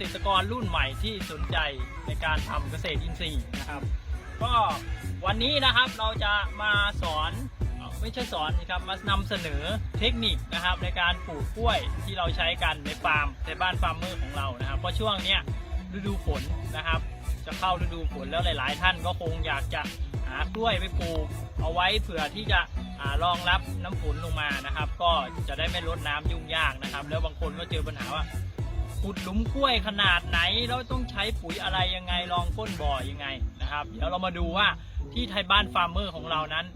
ษตรกรรุ่นใหม่ที่สนใจในการทำเกษตรอินทรีย์นะครับ ก็วันนี้นะครับเราจะมาสอนไม่ใช่สอนนะครับมานำเสนอเทคนิคนะครับ ในการปลูกกล้วยที่เราใช้กันในฟาร์มในบ้านฟาร์มเมอร์ของเรานะครับ เพราะช่วงเนี้ยฤดูฝนนะครับ จะเข้าฤดูฝนแล้วหลาย ๆ ท่านก็คงอยากจะหากล้วยไปปลูก เอาไว้เผื่อที่จะรองรับน้ำฝนลงมานะครับ ก็จะได้ไม่ลดน้ำยุ่งยากนะครับ แล้วบางคนก็เจอปัญหาว่า ขุดหลุมกล้วยขนาดไหน แล้วต้องใช้ปุ๋ยอะไรยังไงลองก้นบ่อยังไงนะครับ เดี๋ยวเรามาดูว่าที่ไทยบ้านฟาร์มเมอร์ของเรานั้น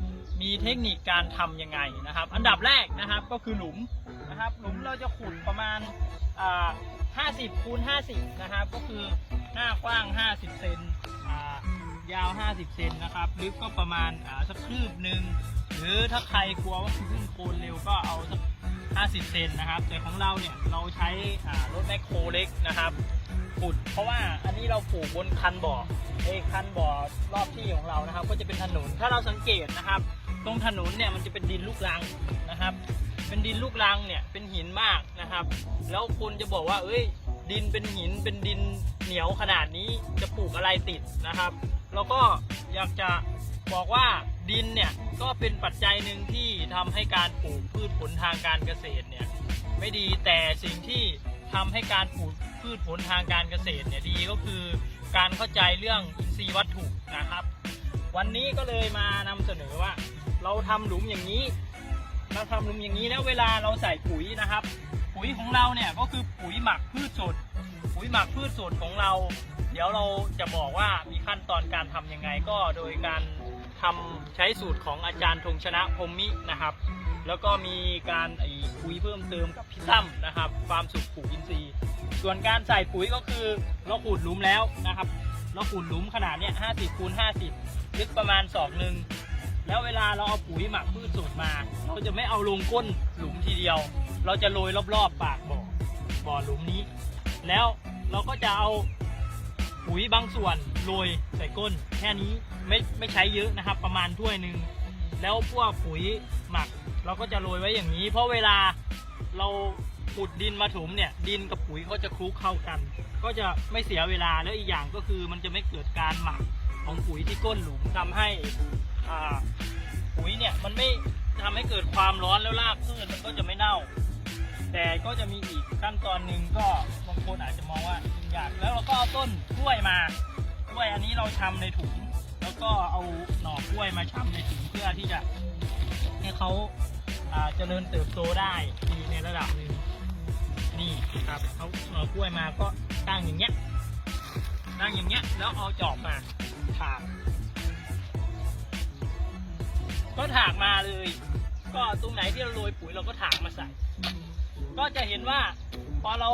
มีเทคนิคการทำยังไงนะครับ อันดับแรกนะครับก็คือหลุมนะครับ หลุมเราจะขุดประมาณ50คูณ50นะครับ ก็คือหน้ากว้าง 50 เซนยาว 50 เซนนะครับ ลึกก็ประมาณสักคืบหนึ่ง หรือถ้าใครกลัวว่าขึ้นโคนเร็วก็เอาสัก 50 เซนนะครับ แต่ของเราเนี่ยเราใช้รถแมคโครเล็กนะครับขุด เพราะว่าอันนี้เราปลูกบนคันบ่อเอยคันบ่อรอบที่ของเรานะครับ ก็จะเป็นถนนถ้าเราสังเกตนะครับ ตรงถนนเนี่ยมันจะเป็นดินลูกรังนะครับ เป็นดินลูกรังเนี่ยเป็นหินมากนะครับ แล้วคนจะบอกว่า เอ้ย ดินเป็นหินเป็นดินเหนียวขนาดนี้จะปลูกอะไรติดนะครับ แล้วก็อยากจะบอกว่า ดินเนี่ยก็เป็นปัจจัยหนึ่งที่ทำให้การปลูกพืชผลทางการเกษตรเนี่ยไม่ดีแต่สิ่งที่ทำให้การปลูกพืชผลทางการเกษตรเนี่ยดีก็คือการเข้าใจเรื่องอินทรีย์วัตถุนะครับ วันนี้ก็เลยมานำเสนอว่า เราทำหลุมอย่างนี้ เราทำหลุมอย่างนี้แล้วเวลาเราใส่ปุ๋ยนะครับ ปุ๋ยของเราเนี่ยก็คือปุ๋ยหมักพืชสด ปุ๋ยหมักพืชสดของเรา เดี๋ยวเราจะบอกว่ามีขั้นตอนการทำยังไงก็โดยการ ทำใช้สูตรของอาจารย์ธงชนะพรมมินะครับ แล้วก็มีการปุ๋ยเพิ่มเติมกับพี่ตั้มนะครับฟาร์มสุขปลูกอินทรีย์ ส่วนการใส่ปุ๋ยก็คือเราขุดหลุมแล้วนะครับเราขุดหลุมขนาดเนี้ย50คูณ50ลึกประมาณศอกหนึ่งแล้วเวลาเราเอาปุ๋ยหมักพืชสดมา เราจะไม่เอาลงก้นหลุมทีเดียว เราจะโรยรอบๆปากบ่อบ่อหลุมนี้ แล้วเราก็จะเอาปุ๋ยบางส่วนโรยใส่ก้นแค่นี้ ไม่ไม่ใช้เยอะนะครับ ประมาณถ้วยหนึ่งแล้วพวกปุ๋ยหมักเราก็จะโรยไว้อย่างนี้ เพราะเวลาเราขุดดินมาถมเนี่ยดินกับปุ๋ยเขาจะคลุกเข้ากัน ก็จะไม่เสียเวลาแล้วอีกอย่างก็คือมันจะไม่เกิดการหมักของปุ๋ยที่ก้นหลุมทำให้ปุ๋ยเนี่ยมันไม่ทำให้เกิดความร้อนแล้วรากพืชมันก็จะไม่เน่า แต่ก็จะมีอีกขั้นตอนหนึ่งก็บางคนอาจจะมองว่ายุ่งยากแล้วเราก็เอาต้นกล้วยมากล้วยอันนี้เราชำในถุง แล้วก็เอาหน่อกล้วยมาชำในถุงเพื่อที่จะให้เขาอ่าเจริญเติบโตได้ในระดับหนึ่งนี่ครับเขาหน่อกล้วยมาก็ตั้งอย่างเงี้ยตั้งอย่างเงี้ยแล้วเอาจอบมาถากก็ถากมาเลย ก็ตรงไหนที่เราโรยปุ๋ยเราก็ถากมาใส่ ก็จะเห็นว่าพอเรา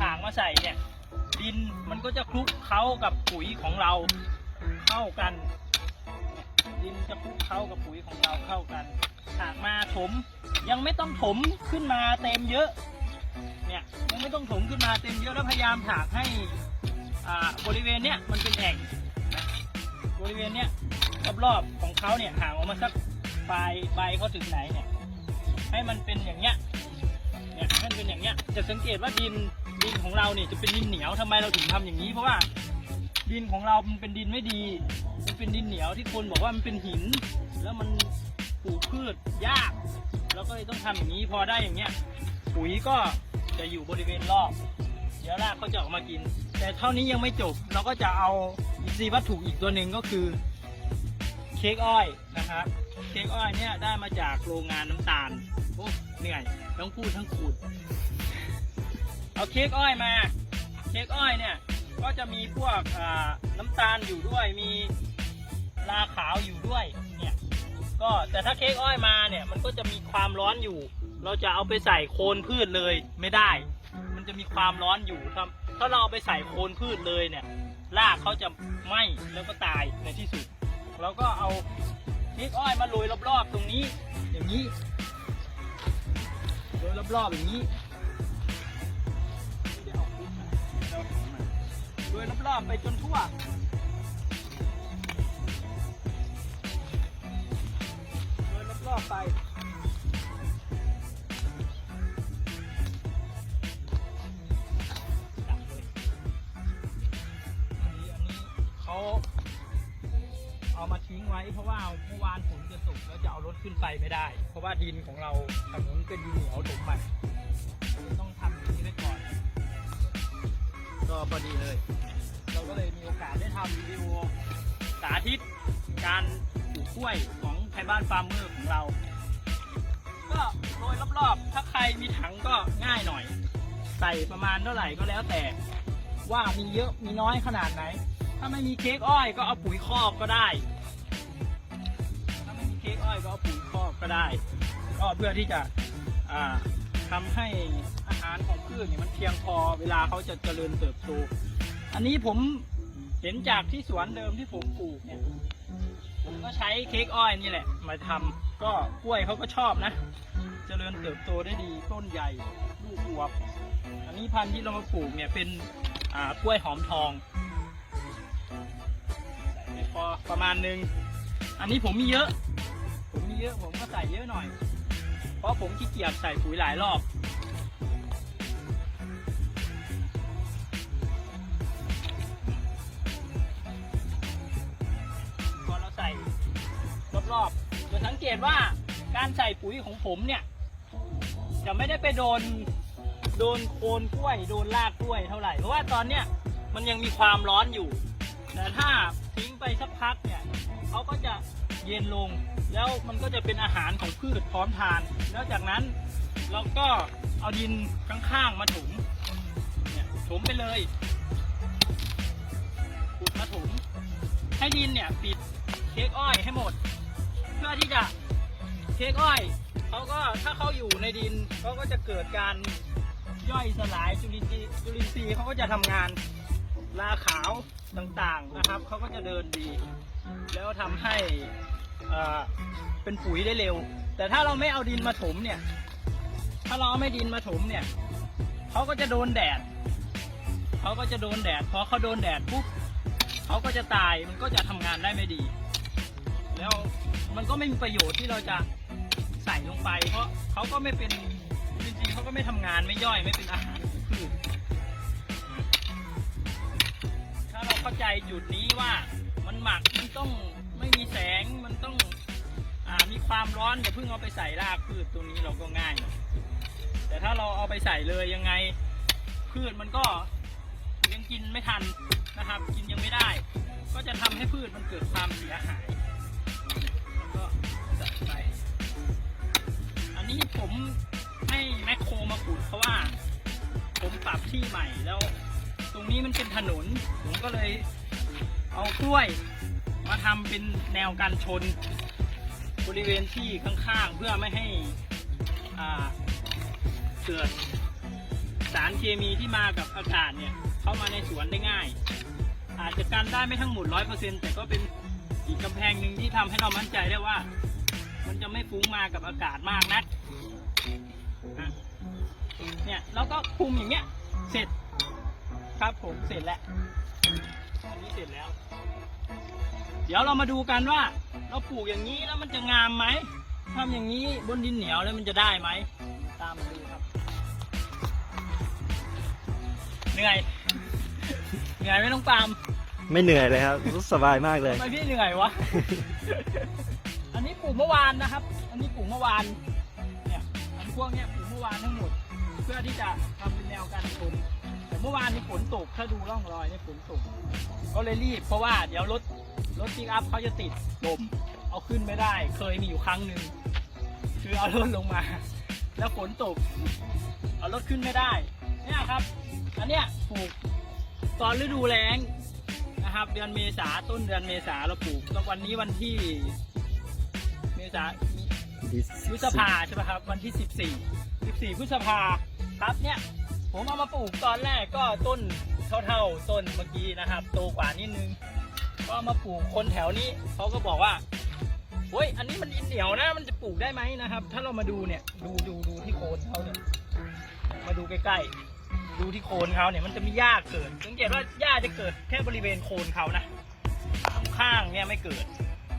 ถากมาใส่เนี่ยดินมันก็จะคลุกเคล้ากับปุ๋ยของเรา เข้ากันดินจะคลุกเคล้ากับปุ๋ยของเราเข้ากันถากมาถมยังไม่ต้องถมขึ้นมาเต็มเยอะ เนี่ยยังไม่ต้องถมขึ้นมาเต็มเยอะแล้วพยายามถากให้อ่าบริเวณเนี้ยมันเป็นแอ่งบริเวณเนี้ยรอบๆของเขาเนี่ยห่างออกมาสักปลายใบเขาถึงไหนเนี่ยให้มันเป็นอย่างเงี้ยเนี่ยให้มันเป็นอย่างเงี้ยจะสังเกตว่าดินดินของเราเนี่ยจะเป็นดินเหนียวทำไมเราถึงทำอย่างนี้เพราะว่า ดินของเรามันเป็นดินไม่ดี มันเป็นดินเหนียวที่คนบอกว่ามันเป็นหิน แล้วมันปลูกพืชยากเราก็เลยต้องทำอย่างนี้พอได้อย่างเงี้ยปุ๋ยก็จะอยู่บริเวณรอบ เดี๋ยวรากเขาจะออกมากิน แต่เท่านี้ยังไม่จบ เราก็จะเอาอินทรีย์วัตถุอีกตัวหนึ่งก็คือ เค้กอ้อยนะครับ เค้กอ้อยเนี่ยได้มาจากโรงงานน้ำตาลโอ้เหนื่อยต้องพูดทั้งขูด เอาเค้กอ้อยมา เค้กอ้อยเนี่ย ก็จะมีพวกน้ำตาลอยู่ด้วย มีลาขาวอยู่ด้วยเนี่ยก็แต่ถ้าเค้กอ้อยมาเนี่ยมันก็จะมีความร้อนอยู่ เราจะเอาไปใส่โคนพืชเลยไม่ได้ มันจะมีความร้อนอยู่ถ้าถ้าเราเอาไปใส่โคนพืชเลยเนี่ยรากเขาจะไหม้แล้วก็ตายในที่สุดแล้วก็เอาพริกอ้อยมาโรยรอบๆตรงนี้ อย่างนี้โรยรอบๆอย่างนี้ โดยรอบๆไปจนทั่วโดยรอบๆไปเขาเอามาทิ้งไว้เพราะว่าเมื่อวานฝนจะตกแล้วจะเอารถขึ้นไปไม่ได้ เพราะว่าดินของเราทางนู้นเป็นดินเหนียวถมให พอดีเลย เราก็เลยมีโอกาสได้ทำวิดีโอสาธิตการปลูกกล้วยของไทยบ้านฟาร์มเมอร์ของเรา ก็โรยรอบๆ ถ้าใครมีถังก็ง่ายหน่อย ใส่ประมาณเท่าไหร่ก็แล้วแต่ ว่ามีเยอะมีน้อยขนาดไหน ถ้าไม่มีเค้กอ้อยก็เอาปุ๋ยคอกก็ได้ ถ้าไม่มีเค้กอ้อยก็เอาปุ๋ยคอกก็ได้ ก็เพื่อที่จะทำให้อาหาร พืชเนี่ยมันเพียงพอเวลาเขาจะเจริญเติบโต อันนี้ผมเห็นจากที่สวนเดิมที่ผมปลูกเนี่ยผมก็ใช้เค้กอ้อยนี่แหละ มาทำก็กล้วยเขาก็ชอบนะ เจริญเติบโตได้ดีต้นใหญ่ลูกอวบอันนี้พันธุ์ที่เรามาปลูกเนี่ยเป็นกล้วยหอมทองใส่ไปพอประมาณนึง อันนี้ผมมีเยอะ ผมมีเยอะผมก็ใส่เยอะหน่อย เพราะผมขี้เกียจใส่ปุ๋ยหลายรอบ รอบๆจะสังเกตว่าการใส่ปุ๋ยของผมเนี่ย จะไม่ได้ไปโดนโดนโคนกล้วย โดนรากกล้วยเท่าไหร่เพราะว่าตอนเนี้ยมันยังมีความร้อนอยู่ แต่ถ้าทิ้งไปสักพักเนี่ยเขาก็จะเย็นลง แล้วมันก็จะเป็นอาหารของพืชพร้อมทาน แล้วจากนั้นเราก็เอาดินข้างๆมาถมเนี่ยถมไปเลยขุดมาถมให้ดินเนี่ยปิดเค้กอ้อยให้หมด เพื่อที่จะเค้กอ้อยเขาก็ถ้าเขาอยู่ในดินเขาก็จะเกิดการย่อยสลายจุลินทรีย์จุลินทรีย์เขาก็จะทำงานราขาวต่างๆนะครับเขาก็จะเดินดี แล้วทำให้เอ่อเป็นปุ๋ยได้เร็ว แต่ถ้าเราไม่เอาดินมาถมเนี่ย ถ้าเราไม่ดินมาถมเนี่ยเขาก็จะโดนแดดเขาก็จะโดนแดดพอเขาโดนแดดปุ๊บเขาก็จะตายมันก็จะทำงานได้ไม่ดี มันก็ไม่มีประโยชน์ที่เราจะใส่ลงไป เพราะเขาก็ไม่เป็นจริงๆเขาก็ไม่ทำงานไม่ย่อยไม่เป็นอาหารพืชถ้าเราเข้าใจจุดนี้ว่ามันหมักมันต้องไม่มีแสงมันต้องอมีความร้อนอย่าเพิ่งเอาไปใส่รากพืชตัวนี้เราก็ง่ายหน่อยแต่ถ้าเราเอาไปใส่เลยยังไงพืชมันก็ยังกินไม่ทันนะครับ กินยังไม่ได้ ก็จะทำให้พืชมันเกิดความเสียหาย ก็จัดไป อันนี้ผมให้แมคโครมาขุดเพราะว่า ผมปรับที่ใหม่แล้ว ตรงนี้มันเป็นถนน ผมก็เลยเอากล้วย มาทำเป็นแนวกันชน บริเวณที่ข้างๆ เพื่อไม่ให้อ่าเกิดสารเคมีที่มากับอากาศเนี่ย เข้ามาในสวนได้ง่าย อาจจะกันได้ไม่ทั้งหมดร้อยเปอร์เซ็นแต่ก็เป็น อีกกำแพงหนึ่งที่ทำให้เรามั่นใจได้ว่า มันจะไม่ฟุ้งมากับอากาศมากนักอะเนี่ยเราก็คุมอย่างเงี้ย เสร็จ ครับผมเสร็จแล้วอันนี้เสร็จแล้ว เดี๋ยวเรามาดูกันว่า เราปลูกอย่างนี้แล้วมันจะงามไหมทำอย่างนี้บนดินเหนียวแล้วมันจะได้ไหมตามมาดูครับเหนื่อยเหนื่อยไหม่ต้องปาล์ม ไม่เหนื่อยเลยครับรู้สึกสบายมากเลย ทำไมพี่เหนื่อยวะ อันนี้ปลูกเมื่อวานนะครับ อันนี้ปลูกเมื่อวาน เนี่ยอันพวกเนี้ยปลูกเมื่อวานทั้งหมด เพื่อที่จะทำเป็นแนวการชนแต่เมื่อวานนี้ฝนตก ถ้าดูร่องรอยเนี่ยฝนตก ก็เลยรีบ เพราะว่าเดี๋ยวรถรถปิกอัพเขาจะติดลม เอาขึ้นไม่ได้ เคยมีอยู่ครั้งหนึ่ง คือเอารถลงมา แล้วฝนตก เอารถขึ้นไม่ได้ เนี่ยครับ อันเนี้ยปลูกตอนฤดูแล้ง นะครับ เดือนเมษาต้นเดือนเมษาเราปลูกแล้ววันนี้วันที่ เมษาพฤษภาใช่ไหมครับ วันที่สิบสี่สิบสี่พฤษภาครับเนี่ย ผมเอามาปลูกตอนแรกก็ต้นเท่าๆต้นเมื่อกี้นะครับโตกว่านิดนึงก็มาปลูกคนแถวนี้เขาก็บอกว่าเฮ้ยอันนี้มันดินเหนียวนะมันจะปลูกได้ไหมนะครับ ถ้าเรามาดูเนี่ย ดูดูดูที่โคนเขาเนี่ยมาดูใกล้ๆ ดูที่โคนเขาเนี่ยมันจะมีหญ้าเกิด สังเกตว่าหญ้าจะเกิดแค่บริเวณโคนเขานะข้างเนี่ยไม่เกิด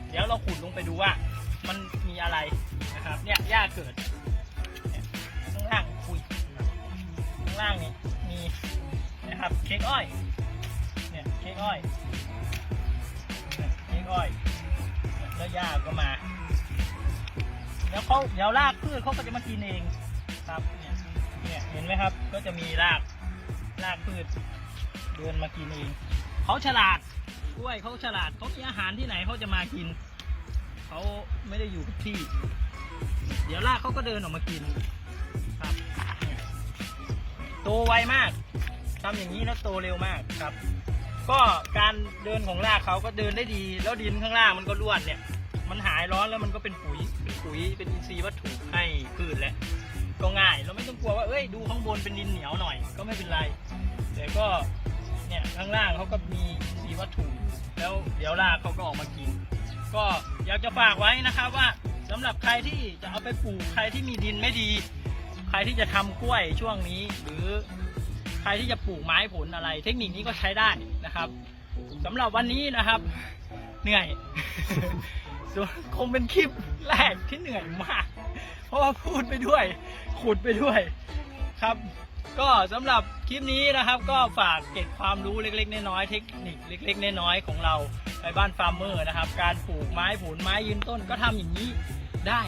เดี๋ยวเราขุดลงไปดูว่า มันมีอะไรนะครับ เนี่ยหญ้าเกิดข้างล่างคุยข้างล่างนี่มีนะครับเค้กอ้อยเนี่ยเค้กอ้อยเค้กอ้อย แล้วหญ้าก็มา แล้วเขาเดี๋ยวรากพืชเขาก็จะมากินเองครับ ห็นไหมครับ ก็จะมีรากรากพืชเดินมากินเองเขาฉลาดกล้วยเขาฉลาดเขามีอาหารที่ไหนเขาจะมากินเขาไม่ได้อยู่กับที่ เดี๋ยวรากเขาก็เดินออกมากินครับโตไวมากทำอย่างนี้แล้วโตเร็วมากครับ ก็การเดินของรากเขาก็เดินได้ดี แล้วดินข้างล่างมันก็ร่วนเนี่ย มันหายร้อนแล้วมันก็เป็นปุ๋ยเป็นปุ๋ยเป็นอินทรีย์วัตถุให้พืชแหละ ก็ง่าย เราไม่ต้องกลัวว่าเอ้ยดูข้างบนเป็นดินเหนียวหน่อย ก็ไม่เป็นไรแต่ก็เนี่ยข้างล่างเขาก็มีอินทรีวัตถุแล้วเดี๋ยวรากเขาก็ออกมากิน ก็อยากจะฝากไว้นะครับว่าสำหรับใครที่จะเอาไปปลูกใครที่มีดินไม่ดี ใครที่จะทำกล้วยช่วงนี้ หรือใครที่จะปลูกไม้ผลอะไร เทคนิคนี้ก็ใช้ได้นะครับสำหรับวันนี้นะครับ เหนื่อย ส่วนคงเป็นคลิปแรกที่เหนื่อยมาก เพราะว่าพูดไปด้วย ขุดไปด้วยครับ ก็สำหรับคลิปนี้นะครับ ก็ฝากเก็บความรู้เล็กๆน้อยๆเทคนิคเล็กๆน้อยๆของเราไปบ้านฟาร์มเมอร์นะครับ การปลูกไม้ผลไม้ยืนต้นก็ทำอย่างนี้ได้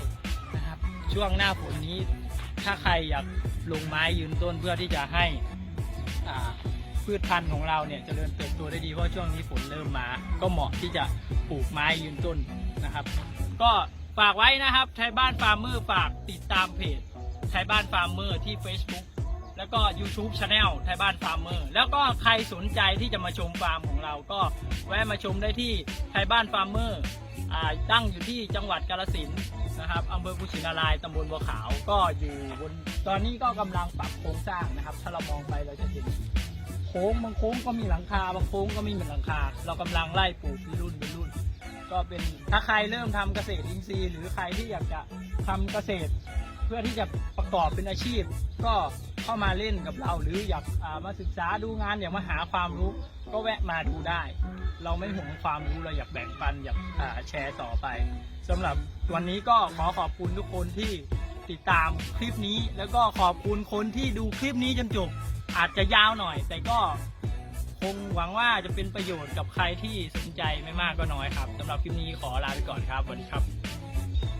นะครับ ช่วงหน้าฝนนี้ ถ้าใครอยากลงไม้ยืนต้นเพื่อที่จะให้พืชพันธุ์ของเราเนี่ยเจริญเติบโตได้ดีเพราะช่วงนี้ฝนเริ่มมา ก็เหมาะที่จะปลูกไม้ยืนต้น นะครับ ก็ฝากไว้นะครับไทยบ้านฟาร์มเมอร์ฝากติดตามเพจไทยบ้านฟาร์มเมอร์ที่ Facebook แล้วก็ YouTube Channel ไทยบ้านฟาร์มเมอร์แล้วก็ใครสนใจที่จะมาชมฟาร์มของเราก็แวะมาชมได้ที่ไทยบ้านฟาร์มเมอร์ตั้งอยู่ที่จังหวัดกาฬสินนะครับอำเภอกุชินารายตำบลบัวขาวก็อยู่บนตอนนี้ก็กำลังปรับโครงสร้างนะครับ ถ้าเรามองไปเราจะเห็นโค้งบางโค้งก็มีหลังคาบางโค้งก็ไม่มีหลังคา เรากำลังไล่ปลูกเป็นรุ่นเป็นรุ่น ก็เป็นถ้าใครเริ่มทำเกษตรอินทรีย์ หรือใครที่อยากจะทำเกษตร เพื่อที่จะประกอบเป็นอาชีพ ก็เข้ามาเล่นกับเรา หรืออยากมาศึกษาดูงานอยากมาหาความรู้ ก็แวะมาดูได้ เราไม่ห่วงความรู้เราอยากแบ่งปันอยากแชร์ต่อไปสำหรับวันนี้ก็ขอขอบคุณทุกคนที่ติดตามคลิปนี้ แล้วก็ขอบคุณคนที่ดูคลิปนี้จนจบอาจจะยาวหน่อย แต่ก็ คงหวังว่าจะเป็นประโยชน์กับใครที่สนใจไม่มากก็น้อยครับสำหรับคลิปนี้ขอลาไปก่อนครับสวัสดีครับ